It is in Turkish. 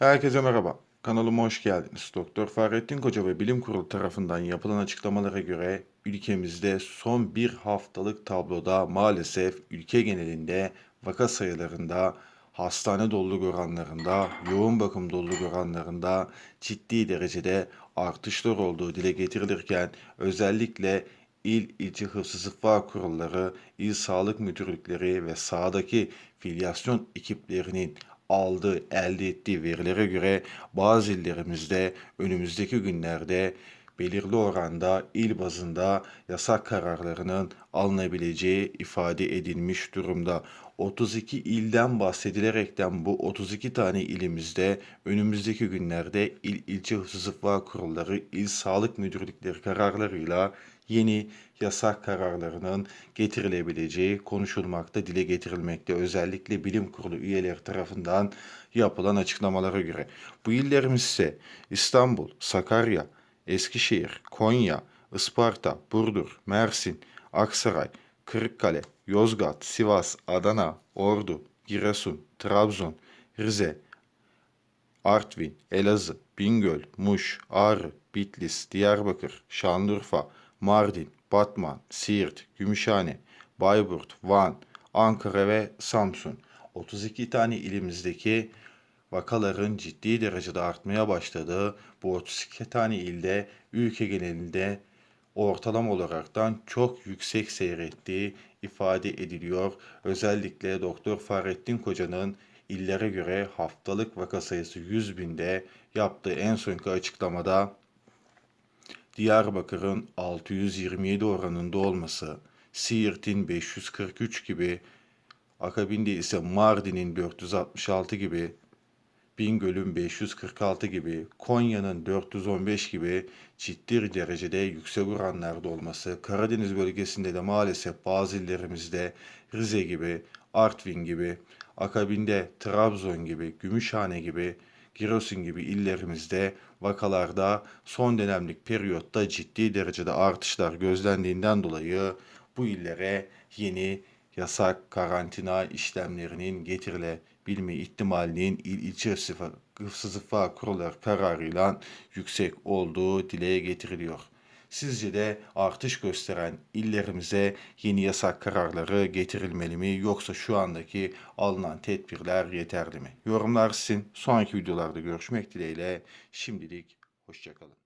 Herkese merhaba. Kanalıma hoş geldiniz. Doktor Fahrettin Koca ve Bilim Kurulu tarafından yapılan açıklamalara göre ülkemizde son bir haftalık tabloda maalesef ülke genelinde vaka sayılarında, hastane doluluk oranlarında, yoğun bakım doluluk oranlarında ciddi derecede artışlar olduğu dile getirilirken özellikle il ilçe hıfzı sıfır kurulları, il sağlık müdürlükleri ve sahadaki filyasyon ekiplerinin aldığı, elde ettiği verilere göre bazı illerimizde önümüzdeki günlerde belirli oranda il bazında yasak kararlarının alınabileceği ifade edilmiş durumda. 32 ilden bahsedilerekten bu 32 tane ilimizde önümüzdeki günlerde il ilçe hıfzı kurulları, il sağlık müdürlükleri kararlarıyla yeni yasak kararlarının getirilebileceği konuşulmakta, dile getirilmekte. Özellikle bilim kurulu üyeleri tarafından yapılan açıklamalara göre. Bu illerimiz ise İstanbul, Sakarya, Eskişehir, Konya, Isparta, Burdur, Mersin, Aksaray, Kırıkkale, Yozgat, Sivas, Adana, Ordu, Giresun, Trabzon, Rize, Artvin, Elazığ, Bingöl, Muş, Ağrı, Bitlis, Diyarbakır, Şanlıurfa, Mardin, Batman, Siirt, Gümüşhane, Bayburt, Van, Ankara ve Samsun. 32 tane ilimizdeki vakaların ciddi derecede artmaya başladığı bu 32 tane ilde ülke genelinde ortalama olaraktan çok yüksek seyrettiği ifade ediliyor. Özellikle Doktor Fahrettin Koca'nın illere göre haftalık vaka sayısı 100 binde yaptığı en sonki açıklamada Diyarbakır'ın 627 oranında olması, Siirt'in 543 gibi, akabinde ise Mardin'in 466 gibi, Bingöl'ün 546 gibi, Konya'nın 415 gibi ciddi derecede yüksek oranlarda olması, Karadeniz bölgesinde de maalesef bazı illerimizde Rize gibi, Artvin gibi, akabinde Trabzon gibi, Gümüşhane gibi, Giresun gibi illerimizde vakalarda son dönemlik periyotta ciddi derecede artışlar gözlendiğinden dolayı bu illere yeni yasak karantina işlemlerinin getirilebilme ihtimalinin il ilçe sıfa, sıfa kurullar kararıyla yüksek olduğu dile getiriliyor. Sizce de artış gösteren illerimize yeni yasak kararları getirilmeli mi yoksa şu andaki alınan tedbirler yeterli mi? Yorumlar sizin. Sonraki videolarda görüşmek dileğiyle. Şimdilik hoşçakalın.